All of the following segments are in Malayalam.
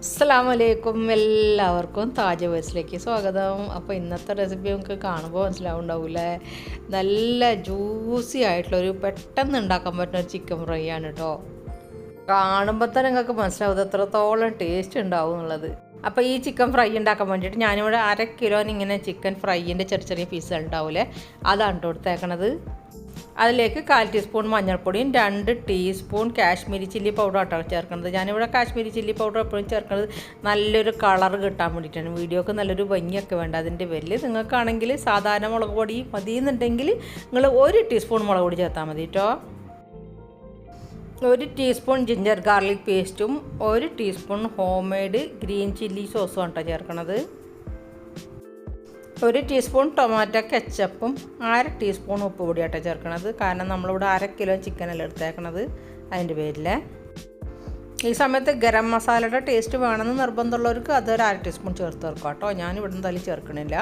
അസ്സാമലൈക്കും എല്ലാവർക്കും താജ വേഴ്സിലേക്ക് സ്വാഗതം. അപ്പോൾ ഇന്നത്തെ റെസിപ്പി നമുക്ക് കാണുമ്പോൾ മനസ്സിലാവുണ്ടാവില്ലേ? നല്ല ജ്യൂസി ആയിട്ടുള്ളൊരു പെട്ടെന്ന് ഉണ്ടാക്കാൻ പറ്റുന്ന ഒരു ചിക്കൻ ഫ്രൈ ആണ് കേട്ടോ കാണുമ്പോൾ തന്നെ നിങ്ങൾക്ക് മനസ്സിലാവും എത്രത്തോളം ടേസ്റ്റ് ഉണ്ടാവും എന്നുള്ളത്. അപ്പോൾ ഈ ചിക്കൻ ഫ്രൈ ഉണ്ടാക്കാൻ വേണ്ടിയിട്ട് ഞാനിവിടെ അര കിലോന് ഇങ്ങനെ ചിക്കൻ ഫ്രൈയിന്റെ ചെറിയ ചെറിയ പീസുകൾ ഉണ്ടാവില്ലേ അതാണ് കേട്ടോ എടുത്തേക്കണത്. അതിലേക്ക് കാൽ ടീസ്പൂൺ മഞ്ഞൾപ്പൊടിയും രണ്ട് ടീസ്പൂൺ കാശ്മീരി ചില്ലി പൗഡർ ആട്ടോ ചേർക്കുന്നത്. ഞാനിവിടെ കാശ്മീരി ചില്ലി പൗഡർ എപ്പോഴും ചേർക്കുന്നത് നല്ലൊരു കളർ കിട്ടാൻ വേണ്ടിയിട്ടാണ്. വീഡിയോക്ക് നല്ലൊരു ഭംഗിയൊക്കെ വേണ്ട. അതിന്റെ പേരിൽ നിങ്ങൾക്കാണെങ്കിൽ സാധാരണ മുളക് പൊടി മതി എന്നുണ്ടെങ്കിൽ നിങ്ങൾ ഒരു ടീസ്പൂൺ മുളക് പൊടി ചേർത്താൽ മതി കേട്ടോ. ഒരു ടീസ്പൂൺ ജിഞ്ചർ ഗാർലിക് പേസ്റ്റും ഒരു teaspoon home made green chilli സോസും ആണ് കേട്ടോ ചേർക്കണത്. ഒരു ടീസ്പൂൺ ടൊമാറ്റോ കെച്ചപ്പും അര ടീസ്പൂൺ ഉപ്പ് പൊടിയാട്ടോ ചേർക്കണത്. കാരണം നമ്മളിവിടെ അര കിലോ ചിക്കനല്ല എടുത്തേക്കണത് അതിന്റെ പേരിൽ ഈ സമയത്ത് ഗരം മസാലയുടെ ടേസ്റ്റ് വേണമെന്ന് നിർബന്ധമുള്ളവർക്ക് അതൊരു അര ടീസ്പൂൺ ചേർത്ത് ചേർക്കാം കേട്ടോ. ഞാനിവിടെ എന്തായാലും ചേർക്കണില്ല.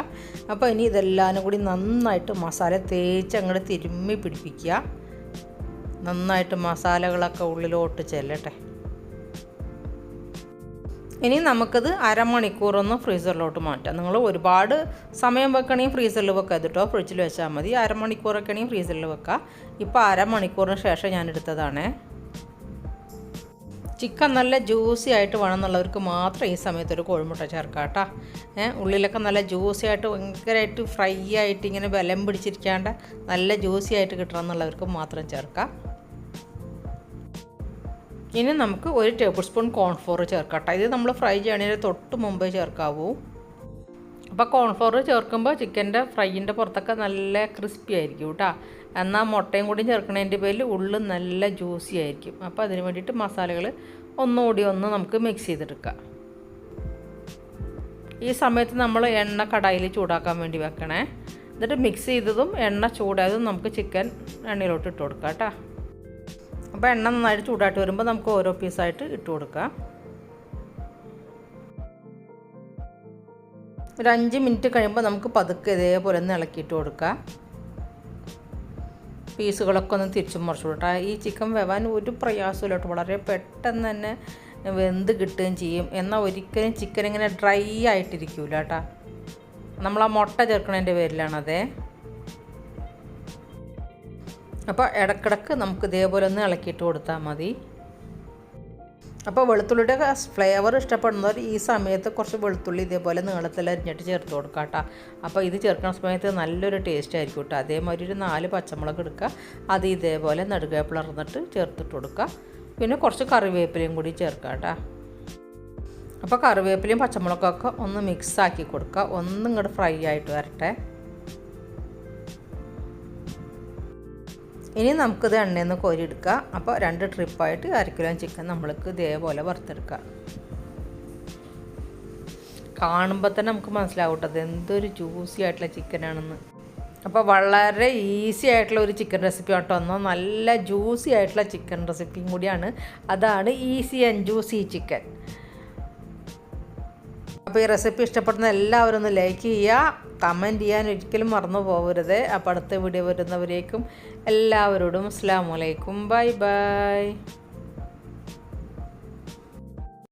അപ്പോൾ ഇനി ഇതെല്ലാം കൂടി നന്നായിട്ട് മസാല തേച്ച് അങ്ങോട്ട് തിരുമ്മി പിടിപ്പിക്കുക. നന്നായിട്ട് മസാലകളൊക്കെ ഉള്ളിലോട്ട് ചെല്ലട്ടെ. ഇനി നമുക്കത് അരമണിക്കൂറൊന്ന് ഫ്രീസറിലോട്ട് മാറ്റാം. നിങ്ങൾ ഒരുപാട് സമയം വെക്കണമെങ്കിൽ ഫ്രീസറിൽ വെക്കാം. കേട്ടോ ഫ്രിഡ്ജിൽ വെച്ചാൽ മതി. അരമണിക്കൂറൊക്കെ ആണെങ്കിൽ ഫ്രീസറിൽ വെക്കാം. ഇപ്പോൾ അരമണിക്കൂറിന് ശേഷം ഞാൻ എടുത്തതാണേ. ചിക്കൻ നല്ല ജ്യൂസി ആയിട്ട് വേണമെന്നുള്ളവർക്ക് മാത്രം ഈ സമയത്തൊരു കോഴിമുട്ട ചേർക്കാം കേട്ടോ. ഏഹ് ഉള്ളിലൊക്കെ നല്ല ജ്യൂസി ആയിട്ട് ഭയങ്കരമായിട്ട് ഫ്രൈ ആയിട്ട് ഇങ്ങനെ ബലം പിടിച്ചിരിക്കാണ്ട് നല്ല ജ്യൂസി ആയിട്ട് കിട്ടണം എന്നുള്ളവർക്ക് മാത്രം ചേർക്കാം. ഇനി നമുക്ക് ഒരു ടേബിൾ സ്പൂൺ കോൺഫ്ലോർ ചേർക്കട്ടെ. ഇത് നമ്മൾ ഫ്രൈ ചെയ്യണതിന് തൊട്ട് മുമ്പേ ചേർക്കാവൂ. അപ്പോൾ കോൺഫ്ലോർ ചേർക്കുമ്പോൾ ചിക്കന്റെ ഫ്രൈയിന്റെ പുറത്തൊക്കെ നല്ല ക്രിസ്പി ആയിരിക്കും കേട്ടോ എന്നാൽ മുട്ടയും കൂടി ചേർക്കണതിന്റെ പേരിൽ ഉള്ളിൽ നല്ല ജ്യൂസി ആയിരിക്കും. അപ്പോൾ അതിന് വേണ്ടിയിട്ട് മസാലകൾ ഒന്നുകൂടി ഒന്ന് നമുക്ക് മിക്സ് ചെയ്തെടുക്കാം. ഈ സമയത്ത് നമ്മൾ എണ്ണ കടായിൽ ചൂടാക്കാൻ വേണ്ടി വെക്കണേ. എന്നിട്ട് മിക്സ് ചെയ്തതും എണ്ണ ചൂടായതും നമുക്ക് ചിക്കൻ എണ്ണയിലോട്ട് ഇട്ട് കൊടുക്കാം കേട്ടോ അപ്പോൾ എണ്ണ നന്നായിട്ട് ചൂടായിട്ട് വരുമ്പോൾ നമുക്ക് ഓരോ പീസായിട്ട് ഇട്ട് കൊടുക്കാം. ഒരു അഞ്ച് മിനിറ്റ് കഴിയുമ്പോൾ നമുക്ക് പതുക്കെ ഇതേപോലെ ഒന്ന് ഇളക്കിയിട്ട് കൊടുക്കാം. പീസുകളൊക്കെ ഒന്ന് തിരിച്ചും മറിച്ചു കൊടുക്കാം. ഈ ചിക്കൻ വെവാൻ ഒരു പ്രയാസമില്ല കേട്ടോ. വളരെ പെട്ടെന്ന് തന്നെ വെന്ത് കിട്ടുകയും ചെയ്യും. എന്നാൽ ഒരിക്കലും ചിക്കൻ ഇങ്ങനെ ഡ്രൈ ആയിട്ടിരിക്കൂല കേട്ടോ. നമ്മൾ ആ മുട്ട ചേർക്കണതിന്റെ പേരിലാണതേ. അപ്പോൾ ഇടക്കിടക്ക് നമുക്ക് ഇതേപോലെ ഒന്ന് ഇളക്കിയിട്ട് കൊടുത്താൽ മതി. അപ്പോൾ വെളുത്തുള്ളിയുടെ ഫ്ലേവർ ഇഷ്ടപ്പെടുന്നവർ ഈ സമയത്ത് കുറച്ച് വെളുത്തുള്ളി ഇതേപോലെ നീളത്തിൽ അരിഞ്ഞിട്ട് ചേർത്ത് കൊടുക്കുക കേട്ടോ അപ്പോൾ ഇത് ചേർക്കുന്ന സമയത്ത് നല്ലൊരു ടേസ്റ്റ് ആയിരിക്കും കേട്ടോ അതേമാതിരി ഒരു നാല് പച്ചമുളക് എടുക്കുക. അത് ഇതേപോലെ നടുക പിളർന്നിട്ട് ചേർത്തിട്ട് കൊടുക്കുക. പിന്നെ കുറച്ച് കറിവേപ്പിലയും കൂടി ചേർക്കുക കേട്ടോ അപ്പോൾ കറിവേപ്പിലയും പച്ചമുളകൊക്കെ ഒന്ന് മിക്സ് ആക്കി കൊടുക്കുക. ഒന്നും ഇങ്ങോട്ട് ഫ്രൈ ആയിട്ട് വരട്ടെ. ഇനി നമുക്കിത് എണ്ണയിൽ നിന്ന് കോരിയെടുക്കുക. അപ്പോൾ രണ്ട് ട്രിപ്പായിട്ട് അര കിലോ ചിക്കൻ നമ്മൾക്ക് ഇതേപോലെ വറുത്തെടുക്കുക. കാണുമ്പോൾ തന്നെ നമുക്ക് മനസ്സിലാവട്ടെ എന്തൊരു ജ്യൂസി ആയിട്ടുള്ള ചിക്കനാണെന്ന് അപ്പോൾ വളരെ ഈസി ആയിട്ടുള്ള ഒരു ചിക്കൻ റെസിപ്പി ആട്ടോ ഒന്നോ നല്ല ജ്യൂസി ആയിട്ടുള്ള ചിക്കൻ റെസിപ്പിയും കൂടിയാണ്. അതാണ് ഈസി ആൻഡ് ജ്യൂസി ചിക്കൻ അപ്പോൾ ഈ റെസിപ്പി ഇഷ്ടപ്പെടുന്ന എല്ലാവരും ഒന്ന് ലൈക്ക് ചെയ്യുക കമന്റ് ചെയ്യാൻ ഒരിക്കലും മറന്നു പോകരുത് അപ്പോൾ അടുത്ത വീഡിയോ വരുന്നവരേക്കും എല്ലാവരോടും അസ്സാം വലൈക്കും ബൈ ബൈ.